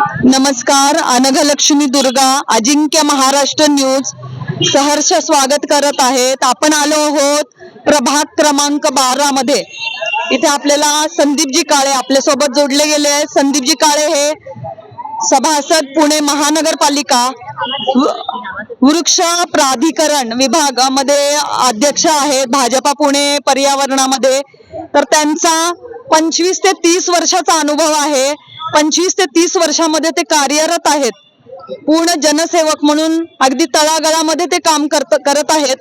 नमस्कार अनघलक्ष्मी दुर्गा अजिंक्य महाराष्ट्र न्यूज. सहर्ष स्वागत करत आहेत. आपण आलो आहोत प्रभाग क्रमांक बारा मध्ये. इथे आपल्याला संदीपजी काळे आपल्यासोबत जोडले गेले आहेत. संदीपजी काळे हे सभासद पुणे महानगरपालिका वृक्ष प्राधिकरण विभागामध्ये अध्यक्ष आहेत भाजपा पुणे पर्यावरणामध्ये. तर त्यांचा पंचवीस ते तीस वर्षाचा अनुभव आहे. पंचवीस ते तीस वर्षामध्ये ते कार्यरत आहेत. पूर्ण जनसेवक म्हणून अगदी तळागाळामध्ये ते काम करत करत आहेत.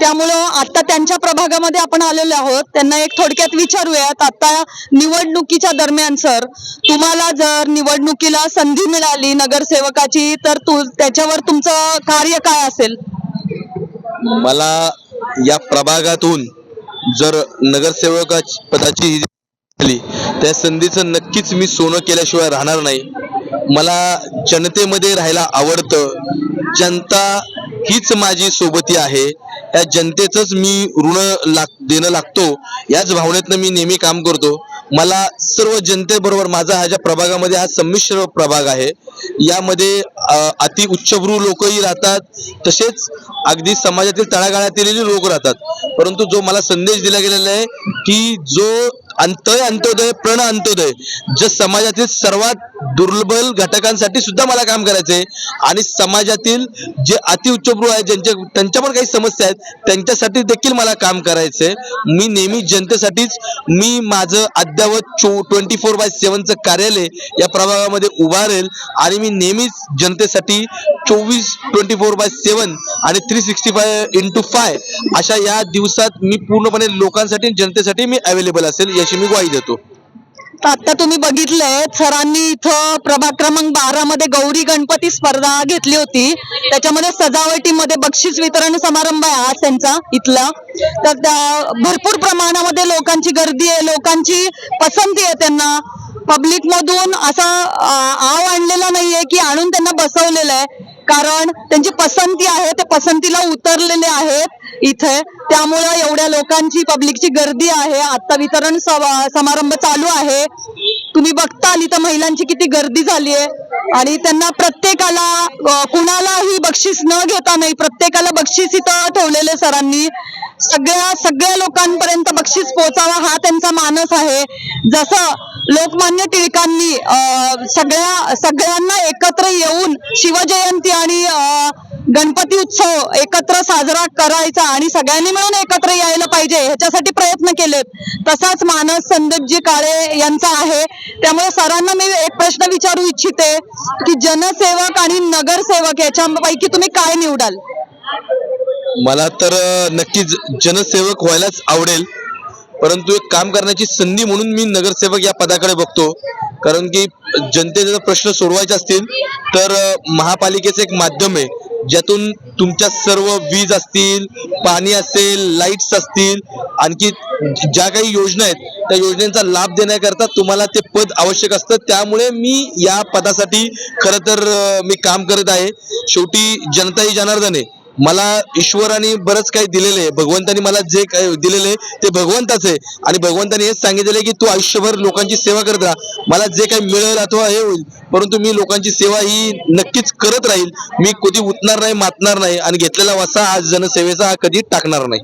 त्यामुळं आता त्यांच्या प्रभागामध्ये आपण आलेलो आहोत. त्यांना एक थोडक्यात विचारूयात. आता निवडणुकीच्या दरम्यान सर तुम्हाला जर निवडणुकीला संधी मिळाली नगरसेवकाची तर तू त्याच्यावर तुमचं कार्य काय असेल? मला या प्रभागातून जर नगरसेवक पदाची झाली त्या संधीचं नक्कीच मी सोनं केल्याशिवाय राहणार नाही. मला जनतेमध्ये राहायला आवडतं. जनता हीच माझी सोबती आहे. या जनतेचंच मी ऋण लाग देणं लागतो. याच भावनेतनं मी नेहमी काम करतो. मला सर्व जनतेबरोबर माझा हा ज्या प्रभागामध्ये हा संमिश्र प्रभाग आहे यामध्ये अति उच्चभ्रू लोकही राहतात. तसेच अगदी समाजातील तळागाळातीलही लोक राहतात. परंतु जो मला संदेश दिला गेलेला आहे की जो अंतय अंत्योदय प्रण अंत्योदय जे समाजातील सर्वात दुर्बल घटकांसाठी सुद्धा मला काम करायचंय. आणि समाजातील जे अति उच्चभ्रू आहेत ज्यांच्या त्यांच्या पण काही समस्या आहेत त्यांच्यासाठी देखील मला काम करायचंय. मी नेहमी जनतेसाठीच मी माझं अद्यावत चो ट्वेंटी फोर बाय सेव्हनचं कार्यालय या प्रभागामध्ये उभारेल आणि मी नेहमीच जनतेसाठी चोवीस ट्वेंटी फोर बाय सेवन आणि three sixty five into five अशा या दिवसात मी पूर्णपणे लोकांसाठी जनतेसाठी मी अवेलेबल असेल. याची मी ग्वाही देतो. तर आता तुम्ही बघितलंय सरांनी इथं प्रभाग क्रमांक बारा मध्ये गौरी गणपती स्पर्धा घेतली होती. त्याच्यामध्ये सजावटीमध्ये बक्षीस वितरण समारंभ आहे आज त्यांचा इथला. तर त्या भरपूर प्रमाणामध्ये लोकांची गर्दी आहे लोकांची पसंती आहे त्यांना. पब्लिक मधून असा आव आणलेला नाहीये की आणून त्यांना बसवलेलं आहे. कारण त्यांची पसंती आहे ते पसंतीला उतरलेले आहेत इथे. त्यामुळं एवढ्या लोकांची पब्लिकची गर्दी आहे. आता वितरण समारंभ चालू आहे. तुम्ही बघता आली तर महिलांची किती गर्दी झाली आहे आणि त्यांना प्रत्येकाला कुणालाही बक्षीस न घेता नाही प्रत्येकाला बक्षीस इथं ठेवलेले सरांनी. सगळ्या सगळ्या लोकांपर्यंत बक्षीस पोहोचावा हा त्यांचा मानस आहे. जसं लोकमान्य टिळकांनी सगळ्या सगळ्यांना एकत्र येऊन शिवजयंती आणि गणपती उत्सव एकत्र साजरा करायचा आणि सगळ्यांनी मिळून एकत्र यायला पाहिजे ह्याच्यासाठी प्रयत्न केलेत. तसाच मानस संदीपजी काळे यांचा आहे. त्यामुळे सरांना मी एक प्रश्न विचारू इच्छिते की जनसेवक आणि नगरसेवक याच्यापैकी तुम्ही काय निवडाल? मला तर नक्कीच जनसेवक व्हायलाच आवडेल. परंतु एक काम करण्याची संधी म्हणून मी नगरसेवक या पदाकडे बघतो. कारण की जनतेचे जर प्रश्न सोडवायचे असतील तर महापालिकेचं एक माध्यम आहे. ज्यातून तुमच्या सर्व वीज असतील पाणी असेल लाईट्स असतील आणखी ज्या काही योजना आहेत त्या योजनेचा लाभ देण्याकरता तुम्हाला ते पद आवश्यक असतं. त्यामुळे मी या पदासाठी खरं तर मी काम करत आहे. शेवटी जनता ही जनार्दन आहे. मला ईश्वराने बरंच काही दिलेलं आहे. भगवंतानी मला जे काही दिलेलं आहे ते भगवंताच आहे. आणि भगवंताने हेच सांगितलेलं आहे की तू आयुष्यभर लोकांची सेवा करत राहा. मला जे काही मिळेल अथवा हे होईल परंतु मी लोकांची सेवा ही नक्कीच करत राहील. मी कधी उठणार नाही मातणार नाही आणि घेतलेला वसा हा जनसेवेचा हा कधी टाकणार नाही.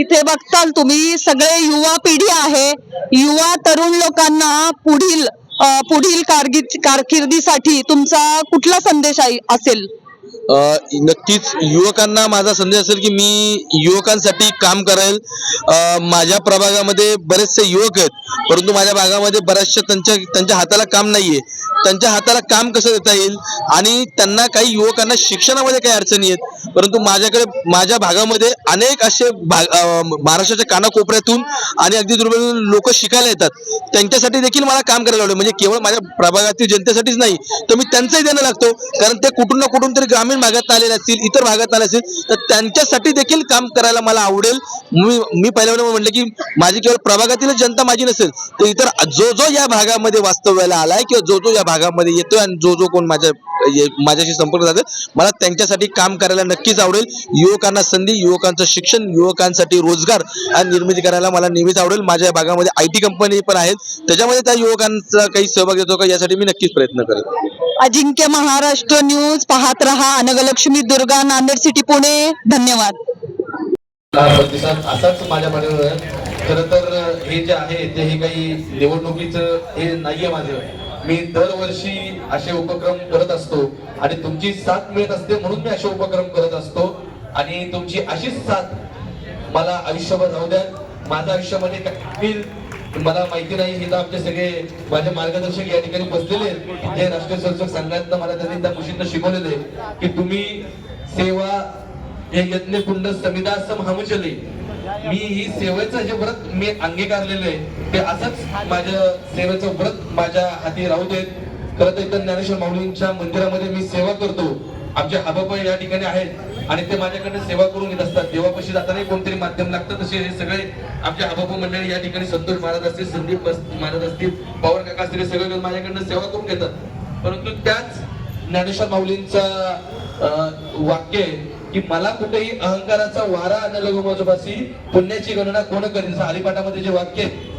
इथे बघताल तुम्ही सगळे युवा पिढी आहे. युवा तरुण लोकांना पुढील पुढील कारकिर्दीसाठी तुमचा कुठला संदेश आहे असेल? नक्कीच युवकांना माझा संदेश असेल की मी युवकांसाठी काम करेल. माझ्या प्रभागामध्ये बरेचसे युवक आहेत परंतु माझ्या भागामध्ये बऱ्याचशा त्यांच्या त्यांच्या हाताला काम नाहीये. त्यांच्या हाताला काम कसं देता येईल? आणि त्यांना काही युवकांना शिक्षणामध्ये काही अडचणी आहेत परंतु माझ्याकडे माझ्या भागामध्ये अनेक असे भाग महाराष्ट्राच्या कानाकोपऱ्यातून आणि अगदी दुर्बल लोक शिकायला येतात. त्यांच्यासाठी देखील मला काम करायला आवडेल. म्हणजे केवळ माझ्या प्रभागातील जनतेसाठीच नाही तर मी त्यांचंही देणं लागतो. कारण ते कुठून ना कुठून तरी ग्रामीण भागात आलेले असतील इतर भागात आले असतील तर त्यांच्यासाठी देखील काम करायला मला आवडेल. मी मी पहिल्यावर म्हटलं की माझी केवळ प्रभागातीलच जनता माझी नसेल तर इतर जो जो या भागामध्ये वास्तव्याला आलाय किंवा जो जो या भागामध्ये येतोय आणि जो जो कोण माझ्या माझ्याशी संपर्क साधेल मला त्यांच्यासाठी काम करायला नक्कीच आवडेल. युवकांना संधी युवकांचं शिक्षण युवकांसाठी रोजगार आणि निर्मिती करायला मला नेहमीच आवडेल. माझ्या भागामध्ये आय टी कंपनी पण आहेत. त्याच्यामध्ये त्या युवकांचा काही सहभाग येतो का यासाठी मी नक्कीच प्रयत्न करेन. अजिंक्य महाराष्ट्र न्यूज पाहत रहा अनगलक्ष्मी दुर्गा नांदेड सिटी पुणे. धन्यवाद. प्रतिसाद असाच माझ्या पाठीवर आहे खर तर हे जे आहे ते हे काही निवडणुकीचं हे नाहीये माझं. मी दरवर्षी असे उपक्रम करत असतो आणि तुमची साथ मिळत असते म्हणून मी असे उपक्रम करत असतो. आणि तुमची अशीच साथ मला आयुष्यभर राहू द्या. माझ्या आयुष्यामध्ये काय मला माहिती नाही. हे तर आमचे सगळे माझे मार्गदर्शक या ठिकाणी बसलेले आहेत. जे राष्ट्रीय स्वयंसेवक संघातनं मला त्यांनी त्या गोष्टींना शिकवलेले की तुम्ही सेवा हे यज्ञ कुंड समिदा महामुचले मी ही सेवेचं जे व्रत मी अंगीकारलेलं आहे ते असंच माझ्या सेवेचं व्रत माझ्या हाती राहू देत. खरं तर इथं ज्ञानेश्वर माऊलींच्या मंदिरामध्ये मी सेवा करतो. आमचे हाबापा या ठिकाणी आहेत आणि ते माझ्याकडे सेवा करून घेत असतात. देवापाशी जाताना कोणतरी माध्यम लागतं तसे हे सगळे आमचे हाबापा मंडळी या ठिकाणी संतोष महाराज असतील संदीप महाराज असतील पवार काका असतील सगळे माझ्याकडनं सेवा करून घेतात. परंतु त्याच ज्ञानेश्वर माऊलींचा अं, वाक्य की मला कुठेही अहंकाराचा वारा न लगोमाजोबासी पुण्याची गणना कोण करेल असं जे वाक्य आहे.